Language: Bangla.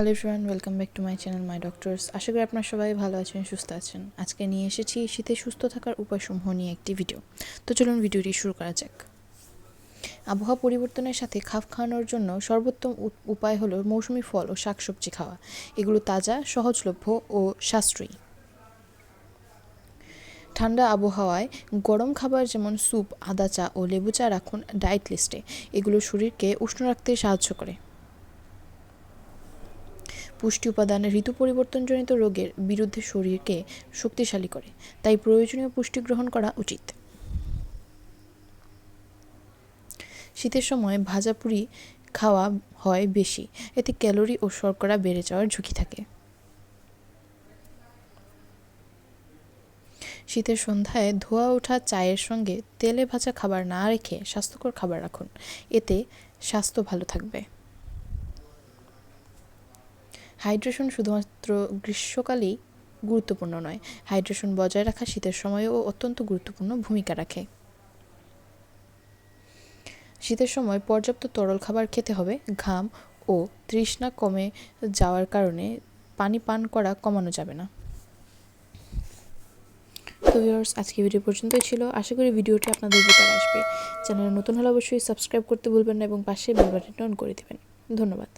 Hello friend welcome back to my channel my doctors আশা করি আপনারা সবাই ভালো আছেন, সুস্থ আছেন। আজকে নিয়ে এসেছি শীতে সুস্থ থাকার উপায়সমূহ নিয়ে একটি ভিডিও তো চলুন ভিডিওটি শুরু করা যাক। আবহাওয়া পরিবর্তনের সাথে খাপ খাওয়ানোর জন্য সর্বোত্তম উপায় হলো মৌসুমি ফল ও শাকসবজি খাওয়া। এগুলো তাজা, সহজলভ্য ও সাশ্রয়ী। ঠান্ডা আবহাওয়ায় গরম খাবার যেমন স্যুপ, আদা চা ও লেবু চা রাখুন ডায়েট লিস্টে এগুলো শরীরকে উষ্ণ রাখতে সাহায্য করে। পুষ্টি উপাদান ঋতু পরিবর্তনজনিত রোগের বিরুদ্ধে শরীরকে শক্তিশালী করে, তাই প্রয়োজনীয় পুষ্টি গ্রহণ করা উচিত। শীতের সময় ভাজা পুরি খাওয়া হয় বেশি, এতে ক্যালোরি ও শর্করা বেড়ে যাওয়ার ঝুঁকি থাকে। শীতের সন্ধ্যায় ধোয়া ওঠা চায়ের সঙ্গে তেলে ভাজা খাবার না রেখে স্বাস্থ্যকর খাবার রাখুন, এতে স্বাস্থ্য ভালো থাকবে। হাইড্রেশন শুধুমাত্র গ্রীষ্মকালেই গুরুত্বপূর্ণ নয়, হাইড্রেশন বজায় রাখা শীতের সময়ও অত্যন্ত গুরুত্বপূর্ণ ভূমিকা রাখে। শীতের সময় পর্যাপ্ত তরল খাবার খেতে হবে, ঘাম ও তৃষ্ণা কমে যাওয়ার কারণে পানি পান করা কমানো যাবে না। তো ভিউয়ার্স আজকে ভিডিও পর্যন্তই ছিল। আশা করি ভিডিওটি আপনাদের উপকার আসবে। চ্যানেলে নতুন হলে অবশ্যই সাবস্ক্রাইব করতে ভুলবেন না এবং পাশে বেল বাটনটি অন করে দেবেন। ধন্যবাদ।